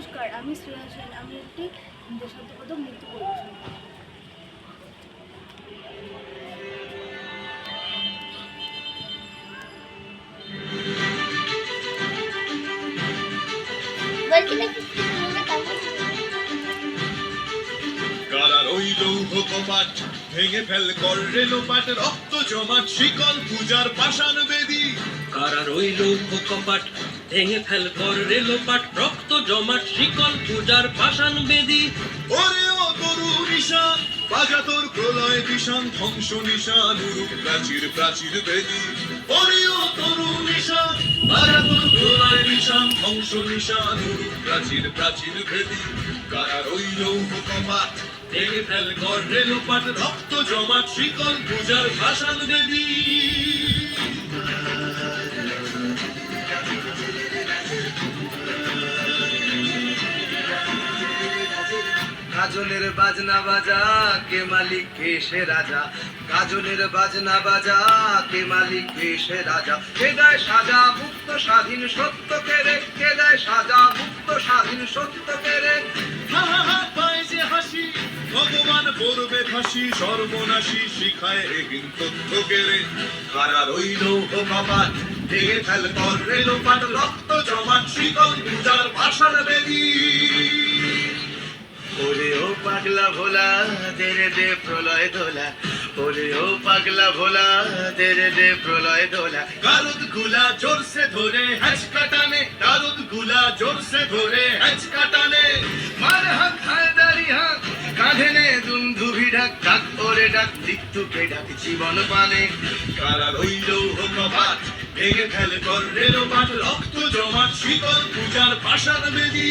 নমস্কার আমি শ্রেয়া সেন আমি একটি দেশাত্মবোধক নৃত্য পরিবেশন কারার ওই লৌহ কপাট ভেঙে ফেল কর রেলোপাট রক্ত জমাট শিকল পূজার পাষাণ বেদী। কারার ওই লৌহ কপাট ভেঙে ফেল কর রেলোপাট রক্ত জমাট, শিকল পূজার পাষাণ বেদি। ওরে ও তরু নিশান বাজা তোর প্রলয় দিশান, ধ্বংস নিশান প্রাচীর প্রাচীর বেদী। ওরে ও তরু নিশান বাজা তোর প্রলয় দিশান, ধ্বংস নিশান প্রাচীর প্রাচীর বেদী। কারার ওই লৌহ কপাট ভেঙে ফেল কর রেলোপাট রক্ত জমাট, শিকল পূজার ভাষান বেদী। গাজনের বাজনা বাজা, কে মালিক, কে সে রাজা? গাজনের বাজনা বাজা, কে মালিক, কে সে রাজা? কে দেয় সাজা মুক্ত স্বাধীন সত্য কেড়ে কে দেয় সাজা মুক্ত স্বাধীন সত্য কেড়ে হা হা হা পায় হাসি, ভগবান পড়বে ফাঁসি, সর্বনাশী শিখায় এহীন তথ্য কেড়ে কারা রইল ও কপাট ভেঙে ফেল কর রেলো পাট রক্ত জমাট, শিকল পূজার ভাষার বেদী। ওরে ও পাগলা ভোলা তেরে দে প্রলয় দোলা। ওরে ও পাগলা ভোলা তেরে দে প্রলয় দোলা। গারুদগুলা জোর সে ধরে হ্যাচ কাটানে, গারুদগুলা জোর সে ধরে হ্যাচ কাটানে। মার হাত দাড়ি হাত, কাঁধে নে দুন্ধুভি ডাক ডাক ওরে ডাক মৃত্যুকে ডাক জীবন পানে। কারা রইল কপাট ভেঙে ফেল কর রেলো রক্ত জমাট, শীতল পূজার ভাষার বেদী।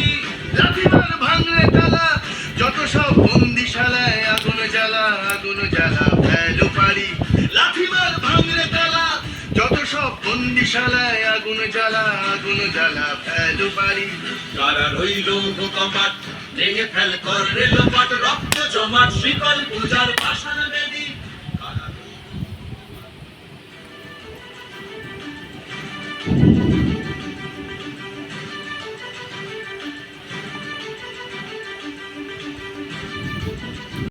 আগুন জ্বালা ফেলো পারি তারা রইল কপাট ভেঙে ফেল কর রেলো পাট রক্ত জমাট শীতল পূজার ভাষার